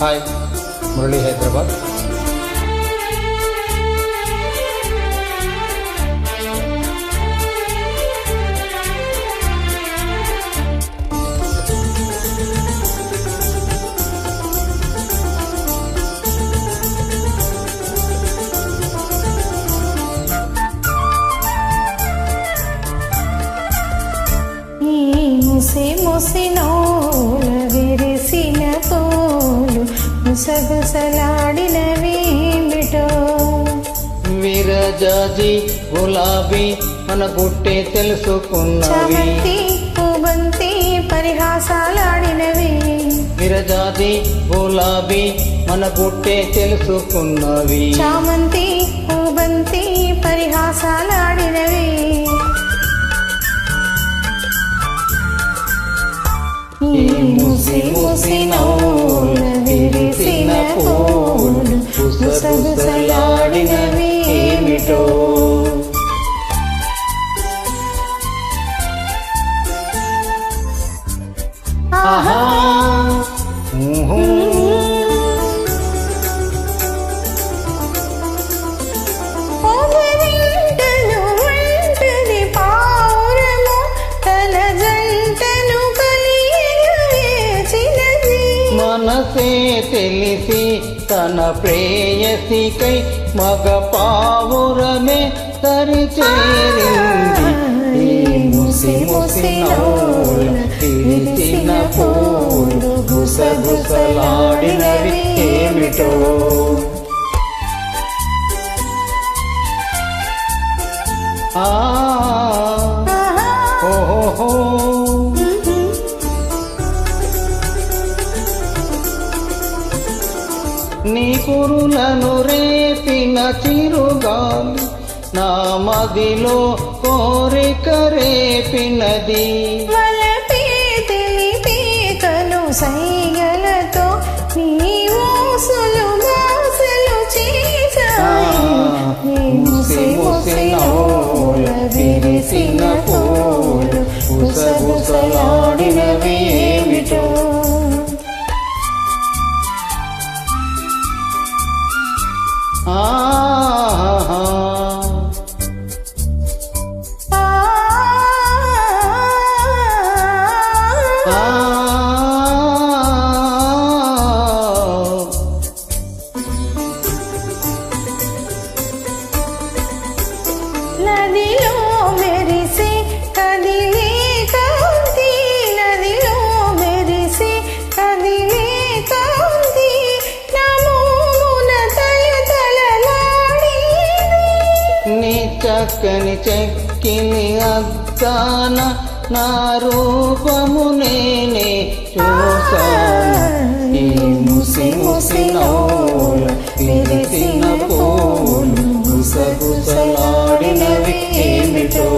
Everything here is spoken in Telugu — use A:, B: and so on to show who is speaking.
A: హాయ్ మురళీ హైదరాబాద్
B: ఈ ముసి ముసి నోల విరిసిన తోలు ముసగుసలాడినవేమిటో
A: విరజాజి గులాబీ మన గుట్టే తెలుసుకున్నవి.
B: చమంతి పూబంతి పరిహాసాలాడినవి.
A: విరజాజి గులాబీ మన గుట్టే తెలుసుకున్నవి.
B: చామంతి పూబంతి పరిహాసాలాడినవి. ముసి ముసి నోల
A: మనసే తెలిసి తన ప్రేయసికై మగ పావురమే సరి చేరింది ఈ ముసి ముసి నవ్వుల విరిసిన పూలు గుసగుసలాడినవి ఏమిటో ఆ ఓహో నీ కురులను రేపిన చిరుగాలి నా మదిలో కోరిక రేపినది. நதியும் చక్కని చెక్కిని అద్దాన నా రూపము నేనే చూసాను ఈ ముసి ముసి నవ్వుల విరిసిన పూలు గుసగుసలాడినవి ఏమిటో